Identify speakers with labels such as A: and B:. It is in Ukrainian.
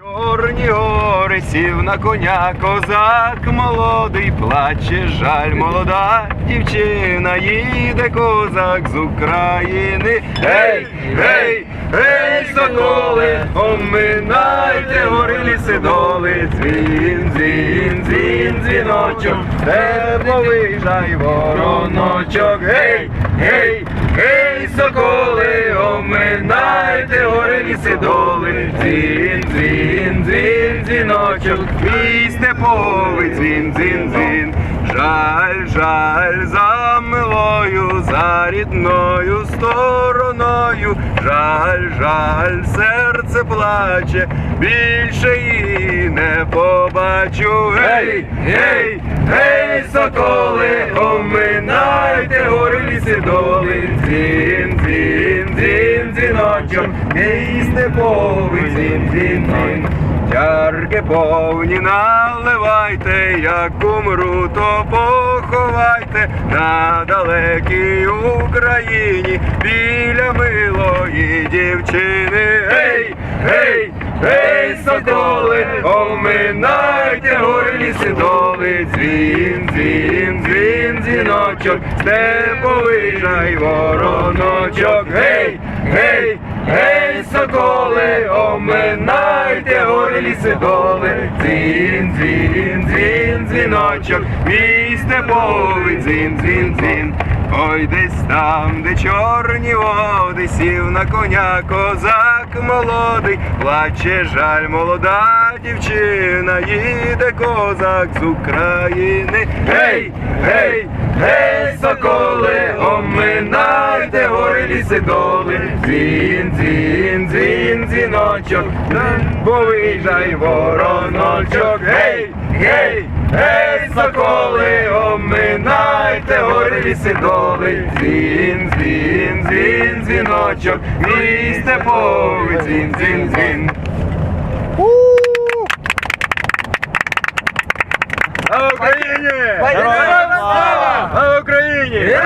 A: Чорні гори сів на коня козак. Молодий, плаче жаль, молода дівчина, їде козак з України. Гей, гей, гей, соколи, оминайте гори ліси доли, дзвін, дзвін, дзвін, дзвіночок, тепло виїжджай вороночок. Гей, гей, гей, соколи, оминайте гори ліси доли, дзвін, дзвін, дзвін, дзвіночок, мій степовий дзвін, дзвін, дзвін. Жаль, жаль за милою, за рідною стороною, жаль, жаль, серце плаче, більше її не побачу. Гей, гей, гей, соколи, оминайте гори ліси доли, дзвін, дзвін, дзвін, дзвіночок, мій степовий дзвін, дзвін, дзвін. Чарки повні наливайте, як умру, то поховайте на далекій Україні біля милої дівчини. Гей, гей, гей, соколи, оминайте гори ліси дзвін, дзвін, дзвін, дзвіночок, степовий жай вороночок. Гей, гей, гей, соколи, оминайте гори ліси доли, дзвін, дзвін, дзвін, дзвіночок, мій степовий дзвін, дзвін, дзвін. Ой, десь там, де чорні води, сів на коня козак молодий, плаче жаль, молода дівчина, їде козак з України. Гей, гей, гей, соколи, оминайте гори ліси доли, дзвін, дзвін, дзвін, дзвіночок, бо виїжджай вороночок, гей, гей, гей, соколи, оминайте гори ліси доли, дзвін, дзвін, дзвін, дзвіночок, мій степовий дзвін, дзвін, дзвін. Україні! Героям слава! Україні!